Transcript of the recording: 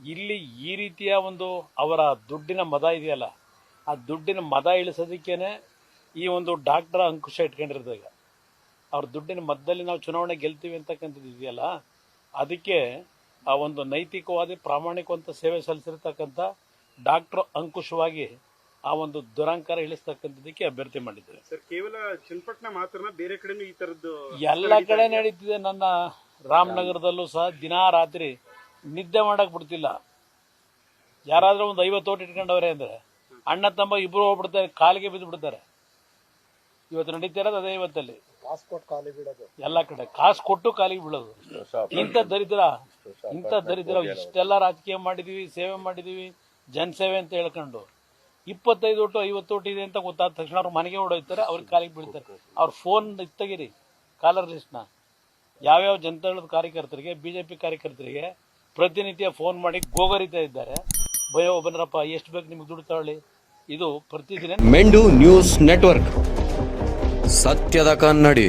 ಇಲ್ಲಿ ಈ ರೀತಿಯ ಒಂದು ಅವರ ದುಡ್ಡಿನ ಮದ ಇದೆಯಲ್ಲ ಆ ದುಡ್ಡಿನ ಮದ ಇಳಿಸೋದಕ್ಕೇನೆ ಈ ಒಂದು ಡಾಕ್ಟರ್ ಅಂಕುಶ ಇಟ್ಕೊಂಡಿರೋದು ಈಗ. ಅವ್ರ ದುಡ್ಡಿನ ಮದ್ದಲ್ಲಿ ನಾವು ಚುನಾವಣೆ ಗೆಲ್ತೀವಿ ಅಂತಕ್ಕಂಥದ್ದು ಇದೆಯಲ್ಲ ಅದಕ್ಕೆ ಆ ಒಂದು ನೈತಿಕವಾದಿ ಪ್ರಾಮಾಣಿಕವಂತ ಸೇವೆ ಸಲ್ಲಿಸಿರ್ತಕ್ಕಂಥ ಡಾಕ್ಟರ್ ಅಂಕುಶವಾಗಿ ಆ ಒಂದು ದುರಂಕಾರ ಇಳಿಸ್ತಕ್ಕಂಥದ್ದಕ್ಕೆ ಅಭ್ಯರ್ಥಿ ಮಾಡಿದ್ದಾರೆ. ಸರ್ ಕೇವಲ ಚನ್ನಪಟ್ಟಣ ಮಾತ್ರ ಬೇರೆ ಕಡೆನೂ ಈ ತರದ್ದು ಎಲ್ಲ ಕಡೆ ನಡೀತಿದೆ ನನ್ನ ರಾಮನಗರದಲ್ಲೂ ಸಹ ದಿನಾ ರಾತ್ರಿ ನಿದ್ದೆ ಮಾಡಕ್ ಬಿಡ್ತಿಲ್ಲ. ಯಾರಾದ್ರೂ ಒಂದು ಐವತ್ತು ಓಟ್ ಇಟ್ಕೊಂಡವ್ರೆ ಅಂದ್ರೆ ಅಣ್ಣ ತಮ್ಮ ಇಬ್ರು ಹೋಗ್ಬಿಡ್ತಾರೆ ಕಾಲಿಗೆ ಬಿದ್ದು ಬಿಡ್ತಾರೆ ಇವತ್ತು ನಡೀತಿರೋದು ಅದೇ ಇವತ್ತಲ್ಲಿ. ಎಲ್ಲ ಕಡೆ ಕಾಸು ಕೊಟ್ಟು ಕಾಲಿಗೆ ಬೀಳೋದು. ಇಂತ ದರಿದ್ರ ಇಂತ ದರಿದ್ರ ಇಷ್ಟೆಲ್ಲ ರಾಜಕೀಯ ಮಾಡಿದೀವಿ ಸೇವೆ ಮಾಡಿದೀವಿ ಜನಸೇವೆ ಅಂತ ಹೇಳ್ಕೊಂಡು. ಇಪ್ಪತ್ತೈದು ಒಟ್ಟು ಐವತ್ತು ಒಟ್ಟು ಇದೆ ಅಂತ ಗೊತ್ತಾದ ತಕ್ಷಣ ಅವ್ರ ಮನೆಗೆ ಓಡೋಯ್ತಾರೆ ಅವ್ರ ಕಾಲಿಗೆ ಬೀಳ್ತಾರೆ. ಅವ್ರ ಫೋನ್ ಇತ್ತಗಿರಿ ಕಾಲರ್ ಲಿಸ್ಟ್ನ. ಯಾವ್ಯಾವ ಜನತಾದಳದ ಕಾರ್ಯಕರ್ತರಿಗೆ ಬಿಜೆಪಿ ಕಾರ್ಯಕರ್ತರಿಗೆ ಪ್ರತಿನಿತ್ಯ ಫೋನ್ ಮಾಡಿ ಗೋಗರಿತಾ ಇದ್ದಾರೆ. ಭಯ ಬನ್ನರಪ್ಪ, ಎಷ್ಟು ಬೇಕು ನಿಮ್ಗೆ ದುಡ್ಡು ತಗೊಳ್ಳಿ. ಇದು ಪ್ರತಿದಿನ ಮೆಂಡು ನ್ಯೂಸ್ ನೆಟ್ವರ್ಕ್. ಸತ್ಯದ ಕನ್ನಡಿ.